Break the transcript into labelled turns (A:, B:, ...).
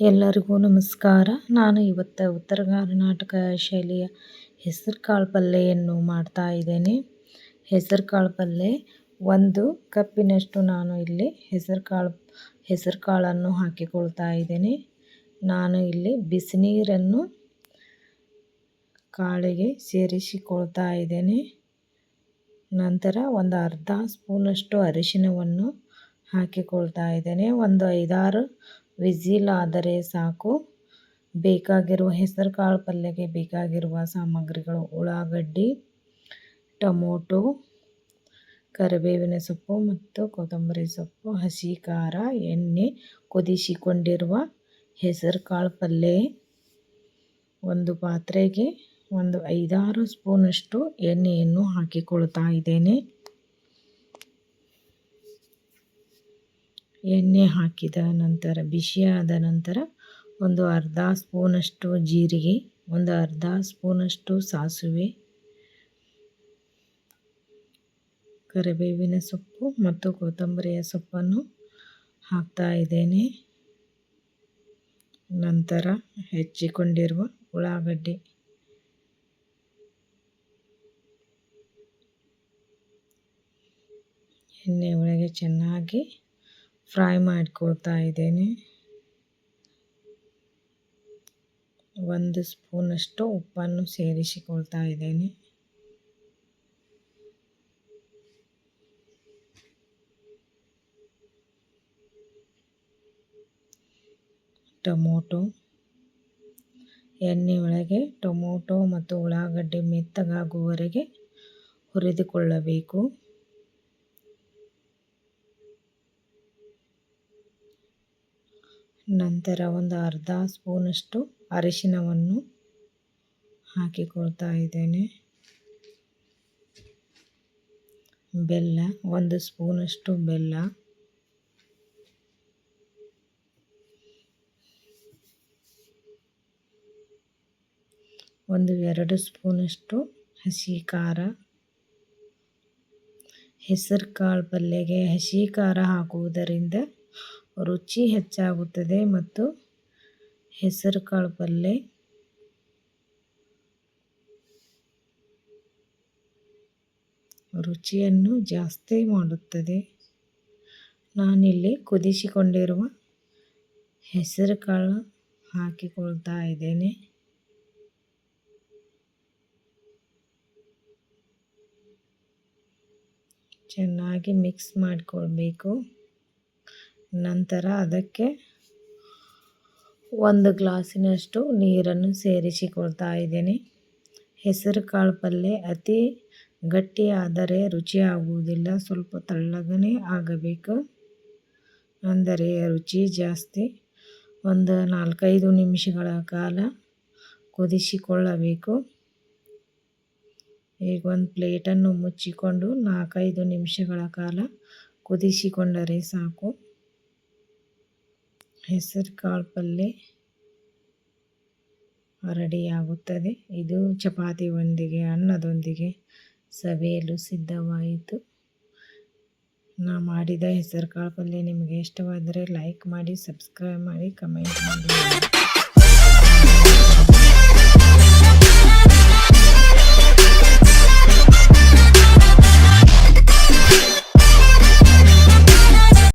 A: ಎಲ್ಲರಿಗೂ ನಮಸ್ಕಾರ. ನಾನು ಇವತ್ತು ಉತ್ತರ ಕರ್ನಾಟಕ ಶೈಲಿಯ ಹೆಸರು ಕಾಳು ಪಲ್ಯವನ್ನು ಮಾಡ್ತಾ ಇದ್ದೇನೆ. ಹೆಸರು ಕಾಳು ಪಲ್ಯ ಒಂದು ಕಪ್ಪಿನಷ್ಟು ನಾನು ಇಲ್ಲಿ ಹೆಸರು ಕಾಳು, ಹೆಸರು ಕಾಳನ್ನು ಹಾಕಿಕೊಳ್ತಾ ಇದ್ದೇನೆ. ನಾನು ಇಲ್ಲಿ ಬಿಸಿನೀರನ್ನು ಕಾಳಿಗೆ ಸೇರಿಸಿಕೊಳ್ತಾ ಇದ್ದೇನೆ. ನಂತರ ಒಂದು ಅರ್ಧ ಸ್ಪೂನಷ್ಟು ಅರಿಶಿನವನ್ನು ಹಾಕಿಕೊಳ್ತಾ ಇದ್ದೇನೆ. ಒಂದು ಐದಾರು ವಿಸಿಲ್ ಆದರೆ ಸಾಕು. ಬೇಕಾಗಿರುವ ಹೆಸರು ಕಾಳು ಪಲ್ಯಕ್ಕೆ ಬೇಕಾಗಿರುವ ಸಾಮಗ್ರಿಗಳು, ಉಳ್ಳಾಗಡ್ಡಿ, ಟೊಮೊಟೊ, ಕರಿಬೇವಿನ ಸೊಪ್ಪು ಮತ್ತು ಕೊತ್ತಂಬರಿ ಸೊಪ್ಪು, ಹಸಿ ಖಾರ, ಎಣ್ಣೆ ಕುದಿಸಿಕೊಂಡಿರುವ ಹೆಸರು ಕಾಳು ಪಲ್ಯ ಒಂದು ಪಾತ್ರೆಗೆ ಒಂದು ಐದಾರು ಸ್ಪೂನಷ್ಟು ಎಣ್ಣೆಯನ್ನು ಹಾಕಿಕೊಳ್ತಾ ಇದ್ದೇನೆ. ಎಣ್ಣೆ ಹಾಕಿದ ನಂತರ, ಬಿಸಿಯಾದ ನಂತರ ಒಂದು ಅರ್ಧ ಸ್ಪೂನಷ್ಟು ಜೀರಿಗೆ, ಒಂದು ಅರ್ಧ ಸ್ಪೂನಷ್ಟು ಸಾಸಿವೆ, ಕರಿಬೇವಿನ ಸೊಪ್ಪು ಮತ್ತು ಕೊತ್ತಂಬರಿಯ ಸೊಪ್ಪನ್ನು ಹಾಕ್ತಾ ಇದ್ದೇನೆ. ನಂತರ ಹೆಚ್ಚಿಕೊಂಡಿರುವ ಉಳ್ಳಾಗಡ್ಡೆ. ಎಣ್ಣೆ ಒಳಗೆ ಚೆನ್ನಾಗಿ ಫ್ರೈ ಮಾಡ್ಕೊಳ್ತಾ ಇದ್ದೇನೆ. ಒಂದು ಸ್ಪೂನಷ್ಟು ಉಪ್ಪನ್ನು ಸೇರಿಸಿಕೊಳ್ತಾ ಇದ್ದೇನೆ. ಟೊಮೊಟೊ. ಎಣ್ಣೆ ಒಳಗೆ ಟೊಮೊಟೊ ಮತ್ತು ಉಳ್ಳಾಗಡ್ಡೆ ಮೆತ್ತಗಾಗುವವರೆಗೆ ಹುರಿದುಕೊಳ್ಳಬೇಕು. ನಂತರ ಒಂದು ಅರ್ಧ ಸ್ಪೂನಷ್ಟು ಅರಿಶಿನವನ್ನು ಹಾಕಿಕೊಳ್ತಾ ಇದ್ದೇನೆ. ಬೆಲ್ಲ, ಒಂದು ಸ್ಪೂನಷ್ಟು ಬೆಲ್ಲ. ಒಂದು ಎರಡು ಸ್ಪೂನಷ್ಟು ಹಸಿ ಖಾರ. ಹೆಸರು ಕಾಳು ಪಲ್ಯಗೆ ಹಸಿ ಖಾರ ಹಾಕುವುದರಿಂದ ರುಚಿ ಹೆಚ್ಚಾಗುತ್ತದೆ ಮತ್ತು ಹೆಸರು ಕಾಳು ಪಲ್ಯ ರುಚಿಯನ್ನು ಜಾಸ್ತಿ ಮಾಡುತ್ತದೆ. ನಾನಿಲ್ಲಿ ಕುದಿಸಿಕೊಂಡಿರುವ ಹೆಸರು ಕಾಳು ಹಾಕಿಕೊಳ್ತಾ ಇದ್ದೇನೆ. ಚೆನ್ನಾಗಿ ಮಿಕ್ಸ್ ಮಾಡಿಕೊಳ್ಬೇಕು. ನಂತರ ಅದಕ್ಕೆ ಒಂದು ಗ್ಲಾಸಿನಷ್ಟು ನೀರನ್ನು ಸೇರಿಸಿಕೊಳ್ತಾ ಇದ್ದೇನೆ. ಹೆಸರು ಕಾಳು ಪಲ್ಯ ಅತಿ ಗಟ್ಟಿಯಾದರೆ ರುಚಿಯಾಗುವುದಿಲ್ಲ. ಸ್ವಲ್ಪ ತಳ್ಳಗನೇ ಆಗಬೇಕು. ಅಂದರೆ ರುಚಿ ಜಾಸ್ತಿ. ಒಂದು ನಾಲ್ಕೈದು ನಿಮಿಷಗಳ ಕಾಲ ಕುದಿಸಿಕೊಳ್ಳಬೇಕು. ಈಗ ಒಂದು ಪ್ಲೇಟನ್ನು ಮುಚ್ಚಿಕೊಂಡು ನಾಲ್ಕೈದು ನಿಮಿಷಗಳ ಕಾಲ ಕುದಿಸಿಕೊಂಡರೆ ಸಾಕು. ಹೆಸರು ಕಾಳು ಪಲ್ಯ ರೆಡಿಯಾಗುತ್ತದೆ ಇದು ಚಪಾತಿಯೊಂದಿಗೆ ಅನ್ನದೊಂದಿಗೆ ಸವಿಯಲು ಸಿದ್ಧವಾಯಿತು. ನಾ ಮಾಡಿದ ಹೆಸರು ಕಾಳು ಪಲ್ಯ ನಿಮಗೆ ಇಷ್ಟವಾದರೆ ಲೈಕ್ ಮಾಡಿ ಸಬ್ಸ್ಕ್ರೈಬ್ ಮಾಡಿ ಕಮೆಂಟ್ ಮಾಡಿ.